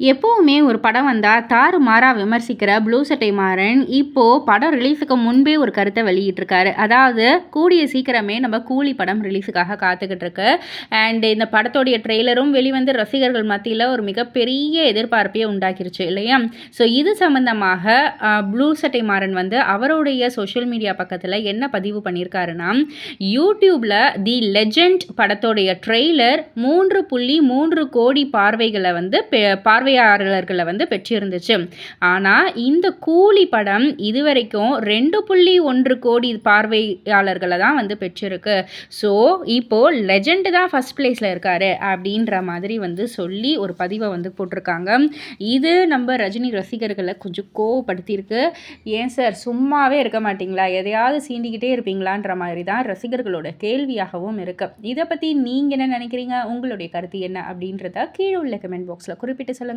எப்போவுமே ஒரு படம் வந்தால் தாறு மாறா விமர்சிக்கிற ப்ளூ சட்டை மாறன் இப்போது படம் ரிலீஸுக்கு முன்பே ஒரு கருத்தை வெளியிட்டிருக்காரு. அதாவது கூடிய சீக்கிரமே நம்ம கூலி படம் ரிலீஸுக்காக காத்துக்கிட்டு இருக்கு. அண்ட் இந்த படத்தோடைய ட்ரெய்லரும் வெளிவந்து ரசிகர்கள் மத்தியில் ஒரு மிகப்பெரிய எதிர்பார்ப்பையே உண்டாக்கிருச்சு இல்லையா? ஸோ இது சம்மந்தமாக ப்ளூ சட்டை மாறன் வந்து அவருடைய சோஷியல் மீடியா பக்கத்தில் என்ன பதிவு பண்ணியிருக்காருன்னா யூடியூப்பில் தி லெஜண்ட் படத்தோடைய ட்ரெய்லர் மூன்று புள்ளி மூன்று கோடி பார்வைகளை வந்து பார்வை பார்வையாளர்களை வந்து பெற்றிருந்துச்சு. ஆனால் இந்த கூலி படம் இதுவரைக்கும் ரெண்டு புள்ளி ஒன்று கோடி பார்வையாளர்களை தான் வந்து பெற்றிருக்கு. ஸோ இப்போது லெஜெண்டு தான் ஃபஸ்ட் பிளேஸில் இருக்கார் அப்படின்ற மாதிரி வந்து சொல்லி ஒரு பதிவை வந்து போட்டிருக்காங்க. இது நம்ம ரஜினி ரசிகர்களை கொஞ்சம் கோவப்படுத்தியிருக்கு. ஏன் சார் சும்மாவே இருக்க மாட்டிங்களா? எதையாவது சீண்டிக்கிட்டே இருப்பீங்களான்ற மாதிரி தான் ரசிகர்களோட கேள்வியாகவும் இருக்குது இதை பற்றி நீங்கள் என்ன நினைக்கிறீங்க? உங்களுடைய கருத்து என்ன அப்படின்றத கீழே உள்ள கமெண்ட் பாக்ஸில் குறிப்பிட்டு சொல்லுங்கள்